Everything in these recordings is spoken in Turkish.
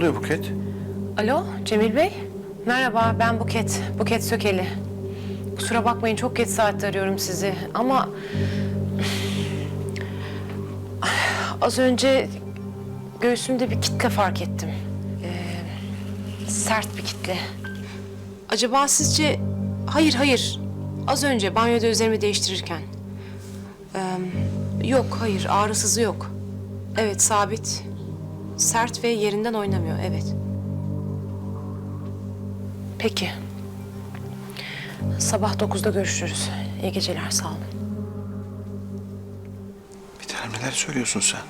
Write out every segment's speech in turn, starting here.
Oluyor Buket? Alo Cemil Bey. Merhaba ben Buket. Buket Sökeli. Kusura bakmayın çok geç saatte arıyorum sizi ama... Az önce göğsümde bir kitle fark ettim. Ee, sert bir kitle. Acaba sizce... Hayır hayır. Az önce banyoda üzerimi değiştirirken. Ee, yok hayır ağrısızı yok. Evet sabit. Sert ve yerinden oynamıyor evet. Peki. Sabah 9'da görüşürüz. İyi geceler, sağ olun. Bir tanem neler söylüyorsun sen?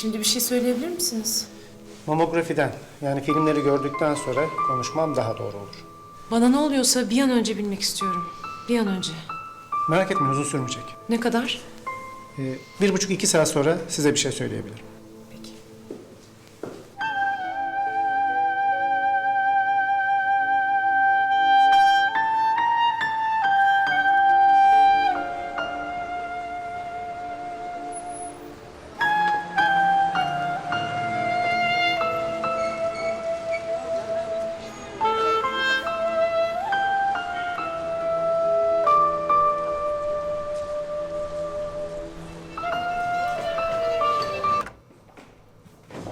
Şimdi bir şey söyleyebilir misiniz? Mamografiden yani filmleri gördükten sonra konuşmam daha doğru olur. Bana ne oluyorsa bir an önce bilmek istiyorum. Bir an önce. Merak etmeyin uzun sürmeyecek. Ne kadar? Ee, bir buçuk iki saat sonra size bir şey söyleyebilirim.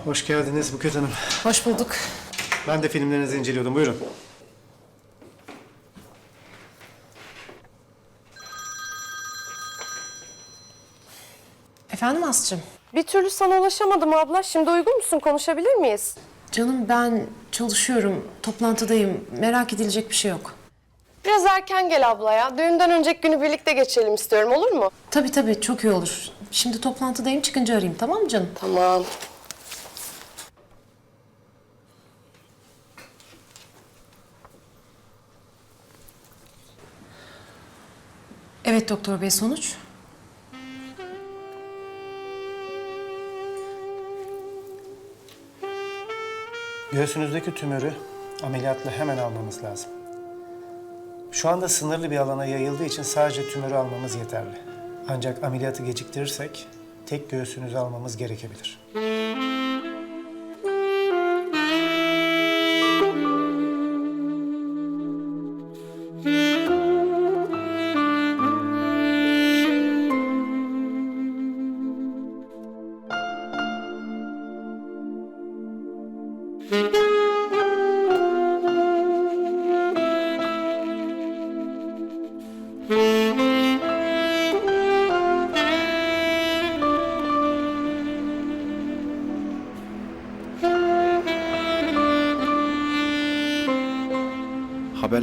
Hoş geldiniz Buket Hanım. Hoş bulduk. Ben de filmlerinizi inceliyordum. Buyurun. Efendim Aslı'cığım? Bir türlü sana ulaşamadım abla. Şimdi uygun musun? Konuşabilir miyiz? Canım ben çalışıyorum, toplantıdayım. Merak edilecek bir şey yok. Biraz erken gel abla ya. Düğünden önceki günü birlikte geçirelim istiyorum. Olur mu? Tabii tabii, çok iyi olur. Şimdi toplantıdayım, çıkınca arayayım tamam mı canım? Tamam. Evet doktor bey, sonuç? Göğsünüzdeki tümörü ameliyatla hemen almamız lazım. Şu anda sınırlı bir alana yayıldığı için sadece tümörü almamız yeterli. Ancak ameliyatı geciktirirsek tek göğsünüzü almamız gerekebilir.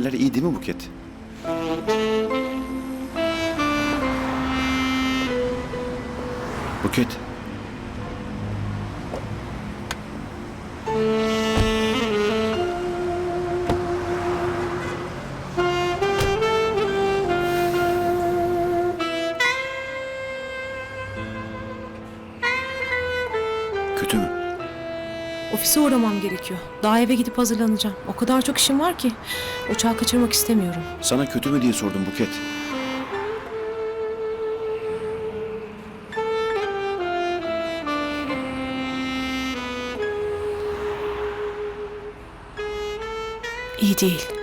Haberler iyi değil mi Buket? Buket. Kötü mü? Ofise uğramam gerekiyor. Daha eve gidip hazırlanacağım. O kadar çok işim var ki. Uçağı kaçırmak istemiyorum. Sana kötü mü diye sordum Buket. İyi değil.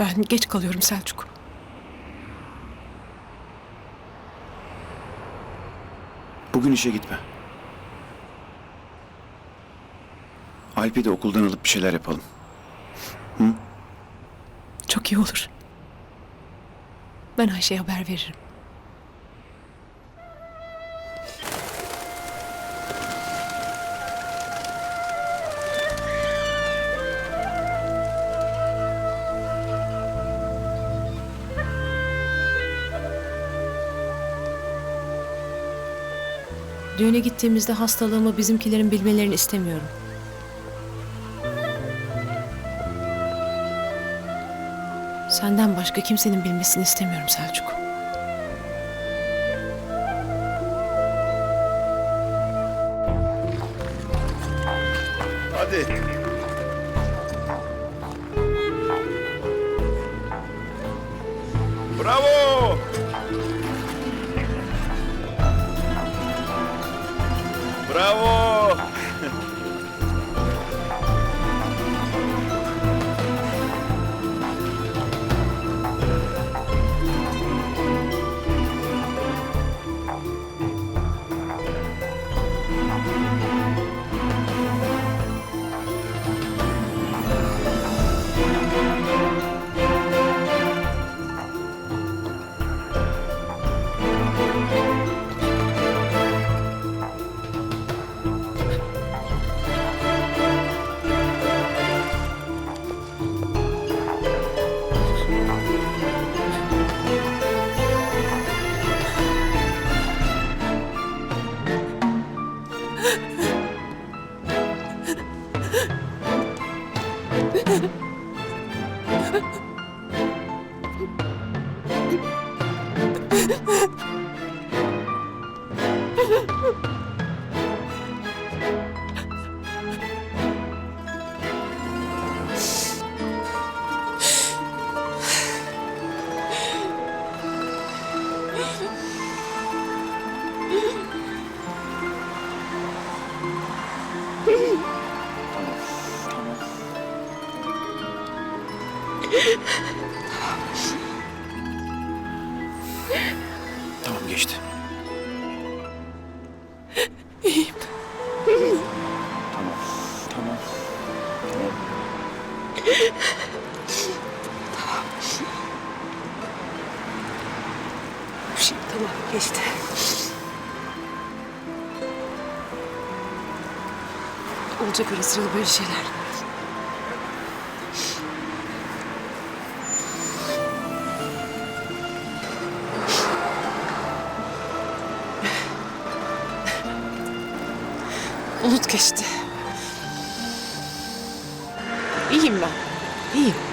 Ben geç kalıyorum Selçuk. Bugün işe gitme. Alp'i de okuldan alıp bir şeyler yapalım. Çok iyi olur. Ben Ayşe'ye haber veririm. Düğüne gittiğimizde hastalığımı bizimkilerin bilmelerini istemiyorum. Senden başka kimsenin bilmesini istemiyorum Selçuk. Hadi. Bravo. Ha ha ha! Tamam geçti. İyiyim. Tamam. Tamam. Bir şey tamam geçti. Olacak ara sıra böyle şeyler. Unut geçti. İyiyim ben. İyiyim.